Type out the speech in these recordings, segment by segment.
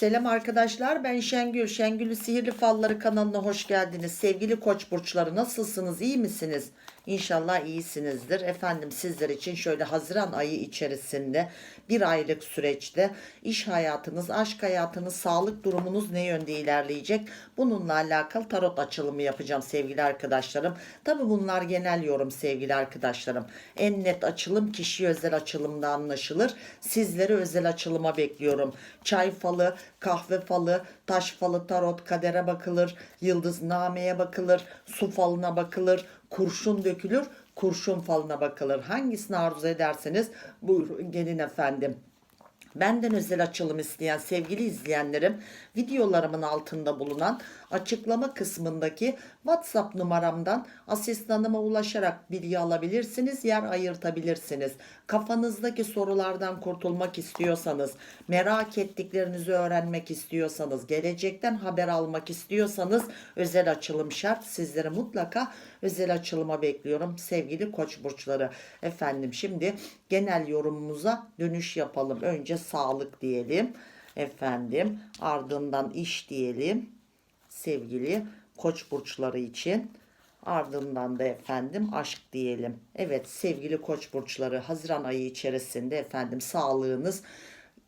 Selam arkadaşlar ben Şengül. Şengül'ü Sihirli Falları kanalına hoş geldiniz. Sevgili koç burçları nasılsınız iyi misiniz? İnşallah iyisinizdir. Efendim sizler için şöyle Haziran ayı içerisinde bir aylık süreçte iş hayatınız, aşk hayatınız, sağlık durumunuz ne yönde ilerleyecek? Bununla alakalı tarot açılımı yapacağım sevgili arkadaşlarım. Tabi bunlar genel yorum sevgili arkadaşlarım. En net açılım kişi özel açılımda anlaşılır. Sizleri özel açılıma bekliyorum. Çay falı, kahve falı, taş falı, tarot, kadere bakılır, yıldıznameye bakılır, su falına bakılır, kurşun dökülür, kurşun falına bakılır. Hangisini arzu ederseniz buyurun gelin efendim. Benden özel açılım isteyen sevgili izleyenlerim videolarımın altında bulunan açıklama kısmındaki WhatsApp numaramdan asistanıma ulaşarak bilgi alabilirsiniz, yer ayırtabilirsiniz. Kafanızdaki sorulardan kurtulmak istiyorsanız, merak ettiklerinizi öğrenmek istiyorsanız, gelecekten haber almak istiyorsanız özel açılım şart. Sizleri mutlaka özel açılıma bekliyorum sevgili koç burçları. Efendim şimdi genel yorumumuza dönüş yapalım. Önce sağlık diyelim. Efendim ardından iş diyelim. Sevgili koç burçları için. Ardından da efendim aşk diyelim. Evet sevgili koç burçları Haziran ayı içerisinde efendim sağlığınız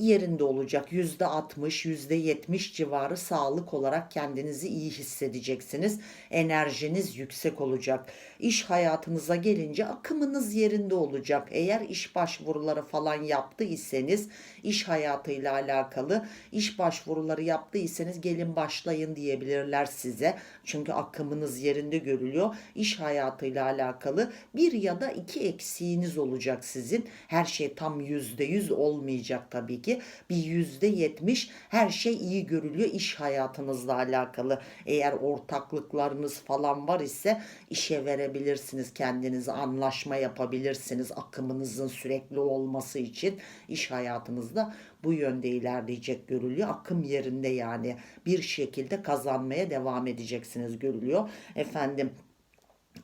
yerinde olacak. Yüzde 60, yüzde 70 civarı sağlık olarak kendinizi iyi hissedeceksiniz. Enerjiniz yüksek olacak. İş hayatınıza gelince akımınız yerinde olacak. Eğer iş başvuruları falan yaptıysanız iş hayatıyla alakalı iş başvuruları yaptıysanız gelin başlayın diyebilirler size. Çünkü akımınız yerinde görülüyor. İş hayatıyla alakalı bir ya da iki eksiğiniz olacak sizin. Her şey tam yüzde yüz olmayacak tabii ki. Bir yüzde yetmiş her şey iyi görülüyor iş hayatınızla alakalı. Eğer ortaklıklarınız falan var ise işe verebilirsiniz kendinizi anlaşma yapabilirsiniz akımınızın sürekli olması için iş hayatınızda bu yönde ilerleyecek görülüyor. Akım yerinde yani bir şekilde kazanmaya devam edeceksiniz görülüyor. Efendim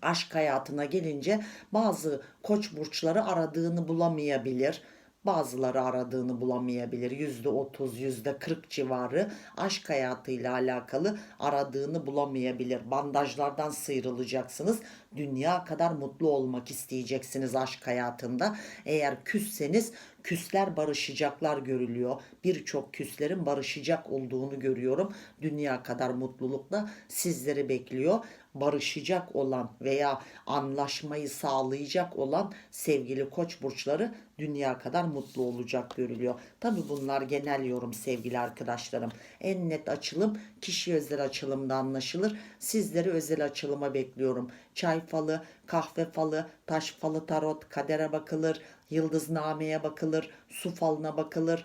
aşk hayatına gelince bazı koç burçları aradığını bulamayabilir. Bazıları aradığını bulamayabilir. Yüzde otuz, yüzde kırk civarı aşk hayatıyla alakalı aradığını bulamayabilir. Bandajlardan sıyrılacaksınız. Dünya kadar mutlu olmak isteyeceksiniz aşk hayatında. Eğer küsseniz küsler barışacaklar görülüyor. Birçok küslerin barışacak olduğunu görüyorum. Dünya kadar mutlulukla sizleri bekliyor. Barışacak olan veya anlaşmayı sağlayacak olan sevgili koç burçları dünya kadar mutlu olacak görülüyor. Tabi bunlar genel yorum sevgili arkadaşlarım. En net açılım kişi özel açılımda anlaşılır. Sizleri özel açılıma bekliyorum. Çay falı, kahve falı, taş falı tarot, kadere bakılır, yıldıznameye bakılır, su falına bakılır,